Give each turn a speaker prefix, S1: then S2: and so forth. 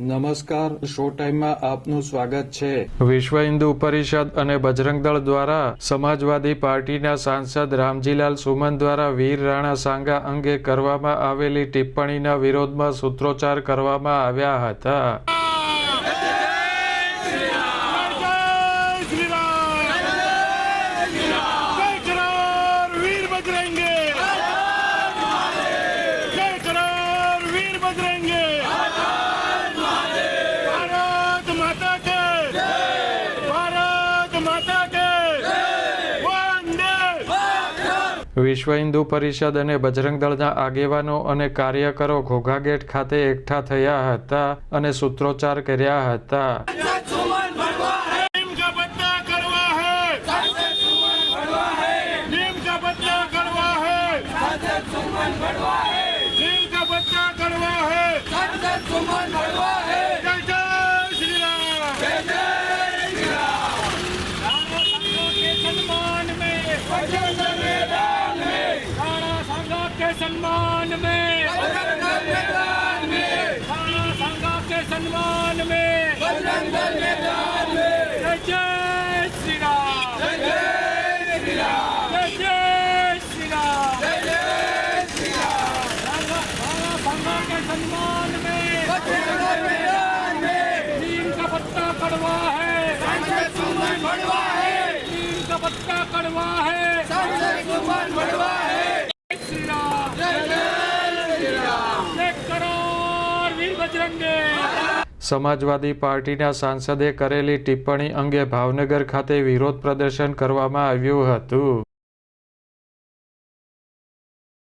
S1: નમસ્કાર, શો ટાઈમમાં આપનું સ્વાગત છે.
S2: વિશ્વ હિન્દુ પરિષદ અને બજરંગ દળ દ્વારા સમાજવાદી પાર્ટીના સાંસદ રામજીલાલ સુમન દ્વારા વીર રાણા સાંગા અંગે કરવામાં આવેલી ટિપ્પણીના વિરોધમાં સૂત્રોચ્ચાર કરવામાં આવ્યા હતા. વિશ્વ હિન્દુ પરિષદ અને બજરંગ દળના આગેવાનો અને કાર્યકરો ઘોઘા ગેટ ખાતે એકઠા થયા હતા અને સૂત્રોચ્ચાર કર્યા હતા.
S3: नीम के सम्मान में राणा संघा के सम्मान में जय जय श्री राम जय जय श्री राम जय जय श्री राम जय जय श्री राम राणा संघा के सम्मान में नीम का पत्ता कड़वा है नीम का पत्ता कड़वा है
S2: સમાજવાદી પાર્ટીના સાંસદે કરેલી ટિપ્પણી અંગે ભાવનગર ખાતે વિરોધ પ્રદર્શન કરવામાં આવ્યું હતું.